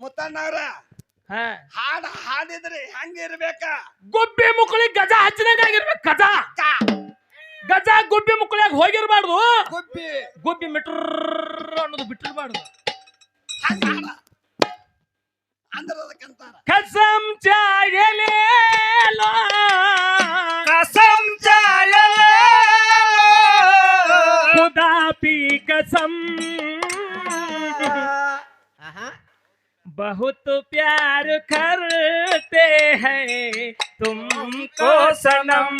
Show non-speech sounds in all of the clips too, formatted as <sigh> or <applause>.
ಮುತ್ತಣ್ಣವ್ರ ಹಾಡ ಹಾಡಿದ್ರೆ ಹೆಂಗಿರ್ಬೇಕ ಗುಬ್ಬಿ ಮುಕ್ಕಳಿ ಗಜ ಹಚ್ಚಿದಂಗ ಆಗಿರ್ಬೇಕು ಗಜ. ಗಜ ಗುಬ್ಬಿ ಮುಕ್ಕಳಿಯಾಗ ಹೋಗಿರ್ಬಾರ್ದು. ಗುಬ್ಬಿ. ಗುಬ್ಬಿ ಮಿಟ್ರ ಅನ್ನೋದು ಬಿಟ್ಟಿರ್ಬಾರ್ದು. ಅಂದ್ರೆ ಅದಕ್ಕಂತಾರ ಕಸಂ ಚಾಯಲೇ ಕಸಂ ಚಾಯಲೇ ಖುದಾ ಪಿ ಕಸಂ बहुत प्यार करते हैं तुमको सनम।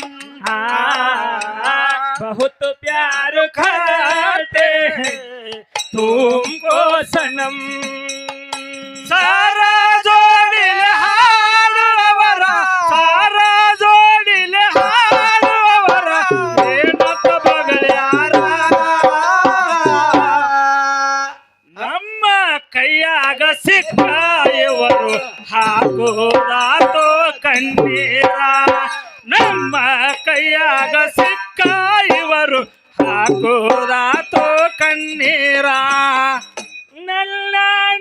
हाँ, बहुत प्यार करते हैं तुमको सनम। ಸಿಕ್ಕ ಇವರು ಹಾಕೋದಾತೋ ಕಣ್ಣೀರ? ನಲ್ಲ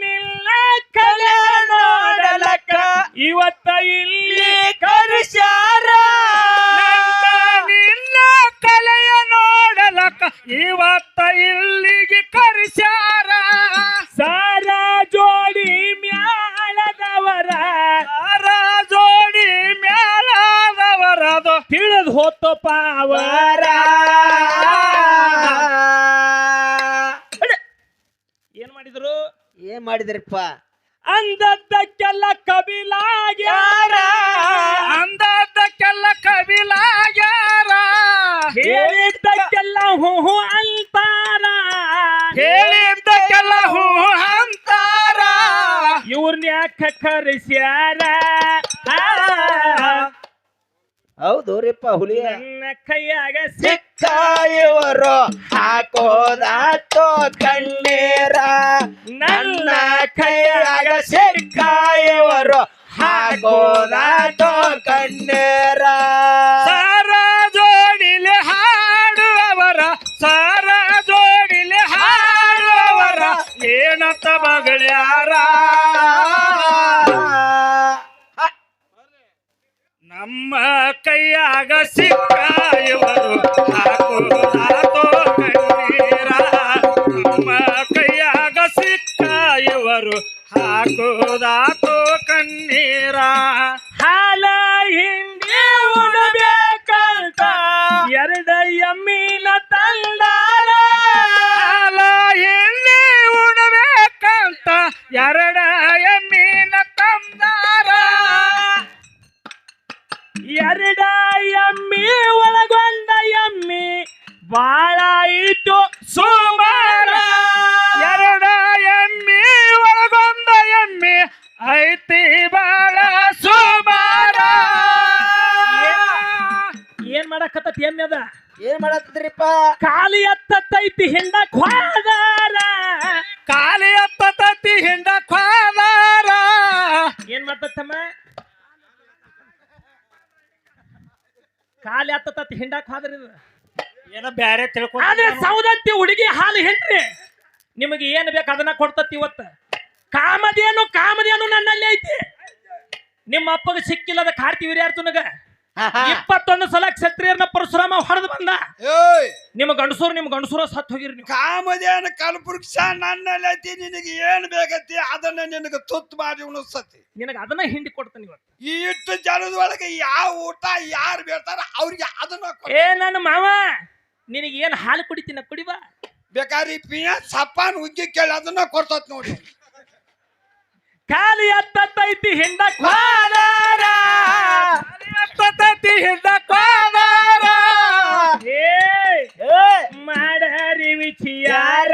ನಿಲ್ಲ ಕಲೆ ನೋಡಲಕ ಇವತ್ತ ಇಲ್ಲಿ ಕರ್ಸ್ಯಾರ ನಿಲ್ಲ ಕಲೆಯ ನೋಡಲಕ ಇವತ್ತ ಇಲ್ಲಿಗೆ ಯಾಕ ಕರೆಸ್ಯಾರ ಹೌದು ರೀಪ್ಪ ಹುಲಿಯ. ನನ್ನ ಕೈಯಾಗ ಸಿಕ್ಕ ಇವರು ಹಾಕೋದಾತೋ ಕಣ್ಣೀರ. ನನ್ನ ಕೈಯಾಗ ಸಿಕ್ಕ ಇವರು ಹಾಕೋದಾತೋ ಕಣ್ಣೀರ. ನಮ್ಮ ಕೈಯಾಗ ಸಿಕ್ಕ ಇವರು ಹಾಕುವುದಾತೋ ಕಣ್ಣೀರ. ನಮ್ಮ ಕೈಯಾಗ ಸಿಕ್ಕ ಇವರು ಹಾಕೋದಾತೋ ಕಣ್ಣೀರ. ಹಾಲ ಹಿಂಡಿ ಉಡಬೇಕಂತ. ಎರಡ ಎಮ್ಮಿನ ತಂದಾರ ಹಾಲ ಎಣ್ಣೆ ಉಣಬೇಕಂತ ಎರಡ ಎಮ್ಮಿ ಒಳಗೊಂಡ ಯಮ್ಮಿ ಬಾಳ ಇಟ್ಟು ಸುಮಾರ ಎರಡ ಎಮ್ಮಿ ಒಳಗೊಂಡ ಎಮ್ಮಿ ಐತಿ ಬಾಳ ಸುಮಾರ ಏನ್ ಮಾಡಕತ್ತತಿ ಎಮ್ಮಿ ಅದ? ಏನ್ ಮಾಡತ್ತಿದ್ರಿಪ್ಪ ಖಾಲಿ ಎತ್ತೈತಿ ಹಿಂಡಕ್ ಹೋದಾರ ಖಾಲಿ ಎತ್ತೈತಿ ಹಿಂಡ ಕ್ವಾದಾರ ಏನ್ ಮಾಡ್ತತ್ತಮ್ಮ ಖಾಲಿ ಹತ್ತತಿ ಹಿಂಡಕ್ ಹಾದ್ರಿ ಇದು. ಏನೋ ಬ್ಯಾರೆ ಆದ್ರೆ ತಿಳ್ಕೊಂಡು ಸೌದತ್ತಿ ಹುಡುಗಿ ಹಾಲು ಹೆಂಡ್ರಿ. ನಿಮಗೆ ಏನ್ ಬೇಕು ಅದನ್ನ ಕೊಡ್ತತಿ ಇವತ್ತ. ಕಾಮಧೇನು ಕಾಮಧೇನು ನನ್ನಲ್ಲಿ ಐತಿ. ನಿಮ್ಮ ಅಪ್ಪಗೆ ಸಿಕ್ಕಿಲ್ಲದ ಕಾರ್ತಿ ವಿರ್ಯಾರ್ತನಗ ಇಪ್ಪತ್ತೊಂದು ಸಲ ಕ್ಷತ್ರಿಯರನ್ನ ಪರಶುರಾಮ ಹೊಡೆದು ಬಂದ. ನಿಮ್ ನಿಮ್ಮ ಗಂಡಸೂರು ನಿಮ್ಮ ಗಂಡಸೂರ ಸತ್ ಹೋಗಿರಿ ನೀವು. ಕಾಮದೇನ ಕಲ್ಪುರುಕ್ಷ ನನ್ನಲ್ಲಿ ಐತಿ ನಿನಗೆ ಏನ್ ಬೇಕತಿ ಅದನ್ನ ನಿನಗೆ ತುತ್ತು ಮಾಡಿ ಉಣಿಸ್ತತಿ ನಿನಗೆ ಅದನ್ನ ಹಿಂಡಿ ಕೊಡ್ತಾನೆ ಇವತ್ತು. ಈ ಇಟ್ಟು ಜನದ ಒಳಗೆ ಯಾವ ಊಟ ಯಾರು ಬೇಡ್ತಾರ ಅವ್ರಿಗೆ ಅದನ್ನ. ಏ ನನ್ನ ಮಾವ ನಿನಗೆ ಏನ್ ಹಾಲು ಕುಡಿತೀನ ಕುಡಿವ? ಬೇಕಾದ್ರೆ ಪಿಯ ಸಪ್ಪಾನ್ ಉಗ್ಗಿ ಕೇಳಿ ಅದನ್ನ ಕೊಡ್ತತ್ ನೋಡಿ. ಖಾಲಿ ಹತ್ತೈತಿ ಹಿಂಡಕ್ ಕ್ವಾದಾರ ಹತ್ತತಿ ಹಿಂಡ ಕ್ವಾದಾರ ಏ ಮಾಡರಿ ವಿಚಿಯಾರ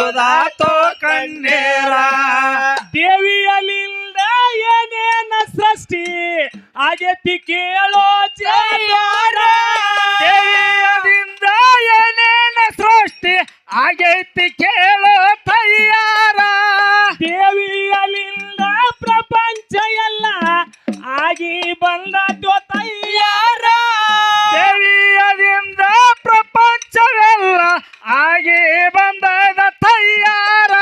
ಆಗಿ ಬಂದ ತಯ್ಯಾರ ದೇವಿಯದಿಂದ ಪ್ರಪಂಚವೆಲ್ಲ ಆಗಿ ಬಂದದ ತಯ್ಯಾರ.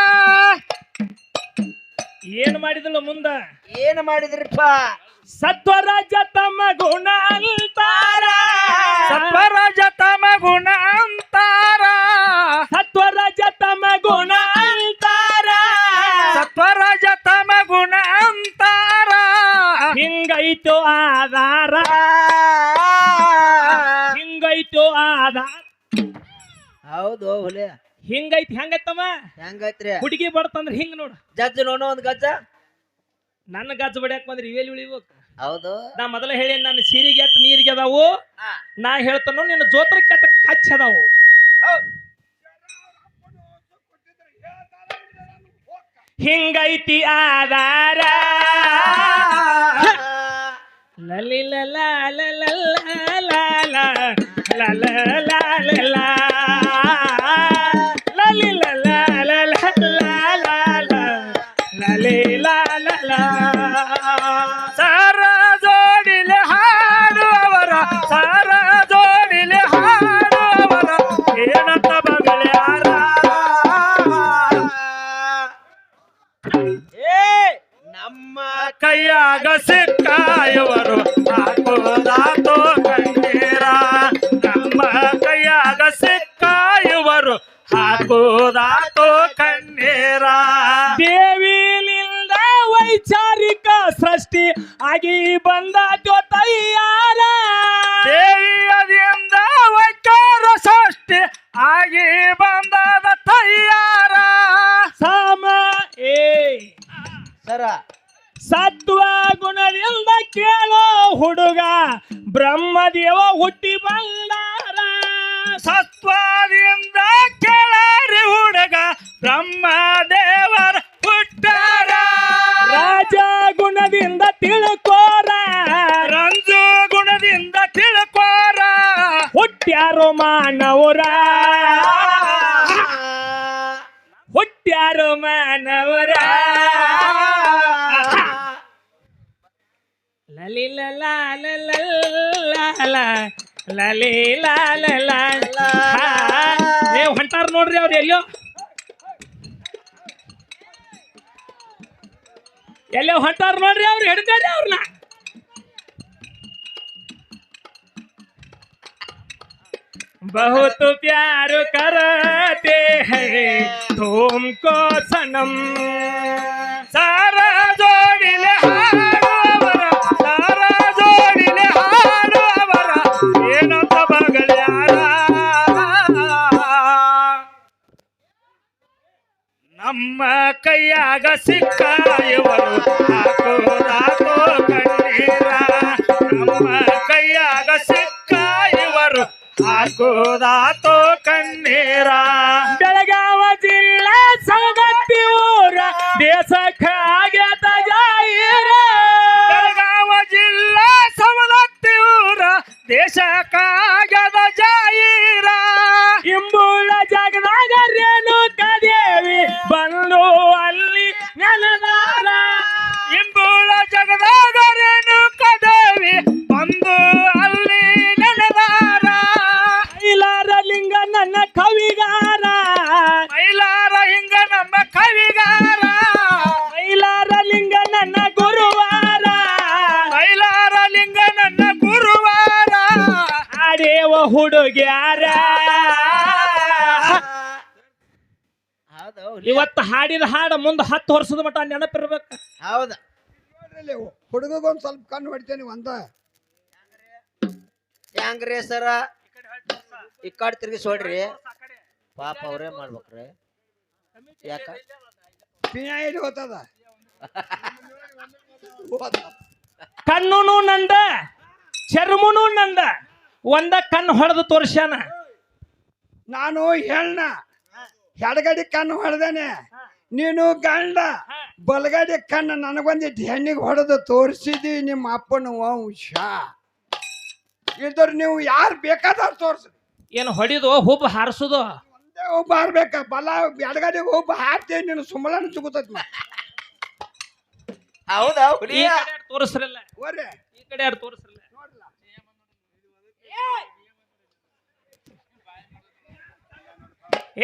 ಏನ್ ಮಾಡಿದಳು ಮುಂದ? ಏನ್ ಮಾಡಿದ್ರಿಪ್ಪ? ಸತ್ವರಾಜ ಜಜ್ಜ್ ನೋಡೋ ಒಂದು ಗಜ್ಜ. ನನ್ನ ಗಜ್ಜ ಬಡಿಯಾಕ ಬಂದ್ರೆ ಇವೇಲಿ ಉಳಿಬೇಕು. ಹೌದು. ನಾ ಮೊದಲ ಹೇಳಿ ನನ್ನ ಸೀರಿಗೆ ಎತ್ತ ನೀರಿಗೆ ಅದಾವು. ನಾ ಹೇಳ್ತಾನು ನಿನ್ನ ಜೋತ್ರ ಕೆಟ್ಟ ಕಚ್ಚ ಅದಾವು. ಹಿಂಗೈತಿ ಆಧಾರ. ಲಲ ಲಲ ಲಲ ಲಲ ಲಲ ಲಲಿ ಕೈಯಾಗ ಸಿಕ್ಕ ಮಾನವರ ಹುಟ್ಟ್ಯಾರೋ ಮಾನವರ ಲಲಿ ಲಲ ಲಲ ಲಲ ಲಲಿ ಲಾಲ. ಏ, ಹೊಂಟಾರ ನೋಡ್ರಿ ಅವ್ರು ಎಲ್ಲೋ ಎಲ್ಲೋ ಹೊಂಟಾರ ನೋಡ್ರಿ ಅವ್ರು ಹಿಡ್ಕಾರಿ ಅವ್ರನ್ನ बहुत प्यार करते हैं तुमको सनम ಸಾರ ಜೋಡಿಲೆ ಹಾಡುವವರ ಸಾರ ಜೋಡಿಲೆ ಹಾಡುವವರ ಏನಂತ ಬಗಳ್ಯಾರ ನಮ್ಮ ಕೈಯಾಗ ಸಿಕ್ಕ ಇವರು ಹಾಕೋದಾತೋ ಕಣ್ಣೀರ? ಹೌದು ಇವತ್ತು ಹಾಡಿದ ಹಾಡ ಮುಂದೆ ಹತ್ತು ವರ್ಷದ ಮಟ್ಟ ನೆನಪಿರ್ಬೇಕು. ಹೌದ. ಹುಡುಗಗೊಂದು ಸ್ವಲ್ಪ ಕಣ್ಣು ಹೊಡಿತೇನೆ ಒಂದ. ಹೆಂಗ್ರಿ ಸರ? ಈ ಕಡೆ ತಿರ್ಗಿ ಸೋಡ್ರಿ ಪಾಪ ಅವ್ರೇ ಮಾಡ್ಬೇಕ್ರಿ? ಯಾಕ? ಹೋತದ <laughs> ಕಣ್ಣುನು ನಂದ ಚರ್ಮನು ನಂದ. ಒಂದ ಕಣ್ಣು ಹೊಡೆದು ತೋರ್ಸ್ಯಾನ. ನಾನು ಹೆಣ್ಣ ಎಡಗಡಿ ಕಣ್ಣು ಹೊಡೆದೇನೆ ನೀನು ಗಂಡ ಬಲಗಡಿ ಕಣ್ಣು ನನಗೊಂದಿಟ್ಟು ಹೆಣ್ಣಿಗೆ ಹೊಡೆದು ತೋರಿಸಿದಿ ನಿಮ್ಮ ಅಪ್ಪನ ವಂಶ. ಇದ್ರ ನೀವು ಯಾರು ಬೇಕಾದವ್ರು ತೋರಿಸಿ ಏನು ಹೊಡಿದು ಹುಬ್ಬ ಹಾರಿಸುದು? ಒಂದೇ ಹುಬ್ಬು ಹಾರ್ಬೇಕ ಬಲ ಎಡಗಡೆಗೆ ಹುಬ್ಬು ಹಾರ್ತೀನಿ ನೀನು ಸುಮ್ಮಳನ ಸಿಗುತ್ತ ಹೌದಾ ತೋರಿಸ್ರಲ್ಲ. ಈ ಕಡೆ ಯಾರು ತೋರಿಸ್ರಲ್ಲ?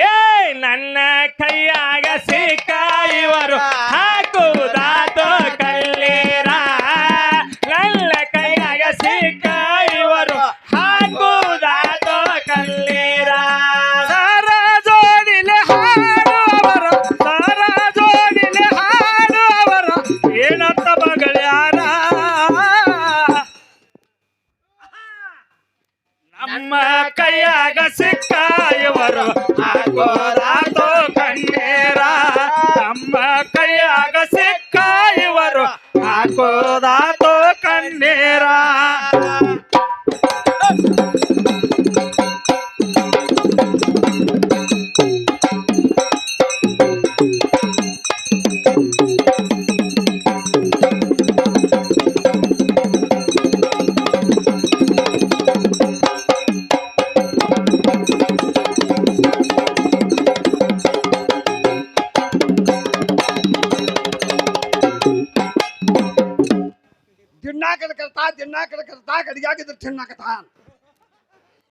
ಏ ನನ್ನ ಕೈಯಾಗ ಸಿಕ್ಕ ಇವರು ಹಾಕುದಾತು ಕೈಯಾಗ ಸಿಕ್ಕ ಇವರು ಹಾಕೋದಾತೋ ಕಣ್ಣೀರ. ನಮ್ಮ ಕೈಯಾಗ ಸಿಕ್ಕ ಇವರು ಆಗೋದಾತೋ ಕಣ್ಣೀರ. एरिया के